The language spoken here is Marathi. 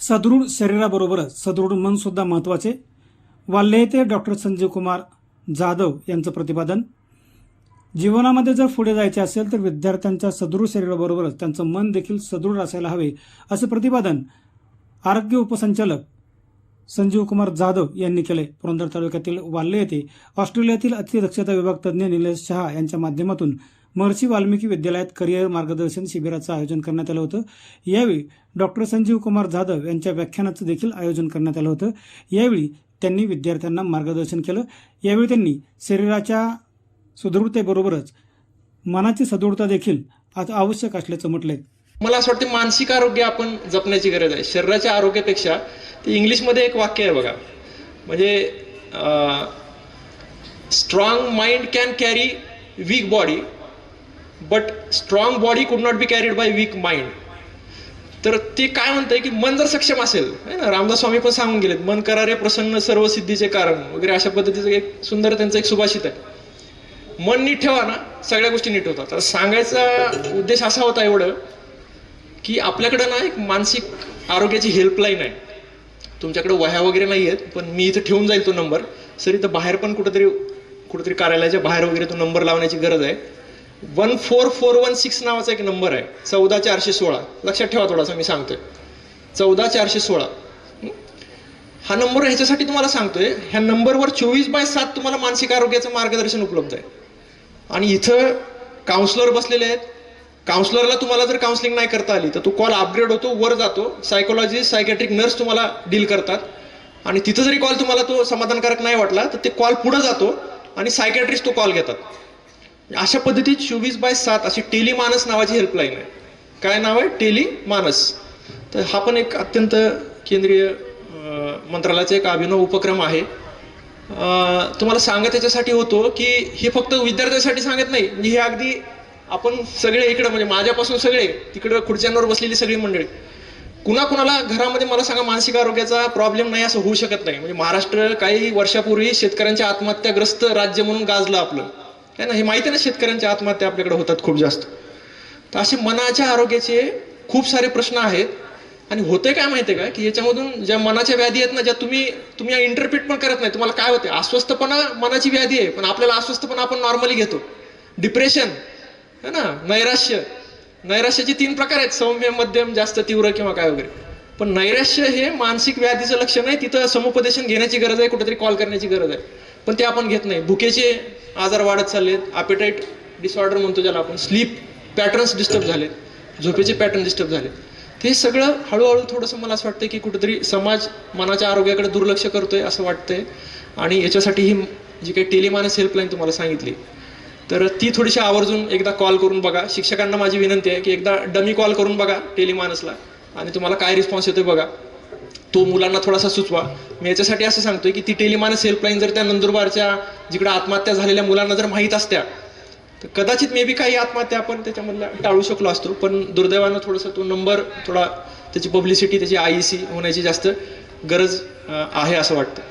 सदृढ शरीराबरोबरच सदृढ मन सुद्धा महत्त्वाचे. वाल्हे येथे डॉक्टर संजीव कुमार जाधव यांचं प्रतिपादन. जीवनामध्ये जर पुढे जायचे असेल तर विद्यार्थ्यांच्या सदृढ शरीराबरोबरच त्यांचं मन देखील सदृढ असायला हवे असं प्रतिपादन आरोग्य उपसंचालक संजीव कुमार जाधव यांनी केले. पुरंदर तालुक्यातील वाल्ले येथे ऑस्ट्रेलियातील अतिदक्षता विभाग तज्ज्ञ निलेश शहा यांच्या माध्यमातून महर्षी वाल्मिकी विद्यालयात करिअर मार्गदर्शन शिबिराचं आयोजन करण्यात आलं होतं. यावेळी डॉक्टर संजीव कुमार जाधव यांच्या व्याख्यानाचं देखील आयोजन करण्यात आलं होतं. यावेळी त्यांनी विद्यार्थ्यांना मार्गदर्शन केलं. यावेळी त्यांनी शरीराच्या सुदृढतेबरोबरच मनाची सदृढता देखील आज आवश्यक असल्याचं म्हटलंय. मला असं वाटतं मानसिक आरोग्य आपण जपण्याची गरज आहे. शरीराच्या आरोग्यापेक्षा ते इंग्लिशमध्ये एक वाक्य आहे बघा. म्हणजे strong mind can carry weak body but strong body could not be carried by weak mind तर ते काय म्हणतंय की मन जर सक्षम असेल है ना? रामदास स्वामी पण सांगून गेलेत मन करारे प्रसन्न सर्व सिद्धीचे कारण वगैरे अशा पद्धतीचं एक सुंदर त्यांचं एक सुभाषित आहे. मन नीट ठेवा ना सगळ्या गोष्टी नीट होतात. तर सांगायचा उद्देश असा होता एवढं की आपल्याकडं ना एक मानसिक आरोग्याची हेल्पलाईन आहे. तुमच्याकडे वह्या वगैरे नाही आहेत पण मी इथं ठेवून जाईल तो नंबर सर इथं बाहेर पण कुठंतरी कुठंतरी कार्यालयाच्या बाहेर वगैरे तो नंबर लावण्याची गरज आहे. One four four one six नावाचा एक नंबर आहे. चौदा चारशे सोळा. लक्षात ठेवा थोडासा मी सांगतोय. चौदा चारशे सोळा. हा नंबर ह्याच्यासाठी तुम्हाला सांगतोय ह्या नंबरवर चोवीस बाय सात तुम्हाला मानसिक आरोग्याचं मार्गदर्शन उपलब्ध आहे. आणि इथं काउन्सलर बसलेले आहेत. काउन्सलरला तुम्हाला जर काउन्सलिंग नाही करता आली तर तो कॉल अपग्रेड होतो वर जातो. सायकोलॉजिस्ट सायकॅट्रिक नर्स तुम्हाला डील करतात. आणि तिथं जरी कॉल तुम्हाला तो समाधानकारक नाही वाटला तर ते कॉल पुढे जातो आणि सायकॅट्रिस्ट तो कॉल घेतात. अशा पद्धतीत चोवीस बाय सात अशी टेलिमानस नावाची हेल्पलाईन आहे. काय नाव आहे? टेलिमानस. तर हा पण एक अत्यंत केंद्रीय मंत्रालयाचा एक अभिनव उपक्रम आहे. तुम्हाला सांगत याच्यासाठी होतो की हे फक्त विद्यार्थ्यांसाठी सांगत नाही. म्हणजे हे अगदी आपण सगळे इकडं म्हणजे माझ्यापासून सगळे तिकडं खुर्च्यांवर बसलेली सगळी मंडळी. कुणा कुणाला घरामध्ये मला सांगा मानसिक आरोग्याचा प्रॉब्लेम नाही असं होऊ शकत नाही. म्हणजे महाराष्ट्र काही वर्षापूर्वी शेतकऱ्यांच्या आत्महत्याग्रस्त राज्य म्हणून गाजलं आपलं. त्यांना हे माहिती ना शेतकऱ्यांच्या आत्महत्या आपल्याकडे होतात खूप जास्त. तर असे मनाच्या आरोग्याचे खूप सारे प्रश्न आहेत. आणि होते काय माहिती आहे का की याच्यामधून ज्या मनाच्या व्याधी आहेत ना ज्या तुम्ही तुम्ही इंटरप्रिट पण करत नाही तुम्हाला काय होते अस्वस्थपणा मनाची व्याधी आहे पण आपल्याला अस्वस्थपणा आपण नॉर्मली घेतो. डिप्रेशन है ना? नैराश्य. नैराश्याचे तीन प्रकार आहेत सौम्य मध्यम जास्त तीव्र किंवा काय वगैरे. पण नैराश्य हे मानसिक व्याधीचं लक्षण आहे तिथं समुपदेशन घेण्याची गरज आहे कुठेतरी कॉल करण्याची गरज आहे. पण ते आपण घेत नाही. भुकेचे आजार वाढत चाललेत ॲपेटाईट डिसऑर्डर म्हणतो ज्याला आपण स्लीप पॅटर्न्स डिस्टर्ब झालेत झोपेचे पॅटर्न डिस्टर्ब झालेत. ते सगळं हळूहळू थोडंसं मला असं वाटतं की कुठेतरी समाज मनाच्या आरोग्याकडे दुर्लक्ष करतोय असं वाटतंय. आणि याच्यासाठी ही जी काही टेलिमानस हेल्पलाईन तुम्हाला सांगितली तर ती थोडीशी आवर्जून एकदा कॉल करून बघा. शिक्षकांना माझी विनंती आहे की एकदा डमी कॉल करून बघा टेलिमानसला आणि तुम्हाला काय रिस्पॉन्स येतोय बघा. तो मुलांना थोडासा सुचवा. मी याच्यासाठी असं सांगतोय की ती टेलिमानस हेल्पलाईन जर त्या नंदुरबारच्या जिकडे आत्महत्या झालेल्या मुलांना जर माहीत असत्या तर कदाचित मे बी काही आत्महत्या आपण त्याच्यामधल्या टाळू शकलो असतो. पण दुर्दैवानं थोडंसं तो नंबर थोडा त्याची पब्लिसिटी त्याची आय सी होण्याची जास्त गरज आहे असं वाटतं.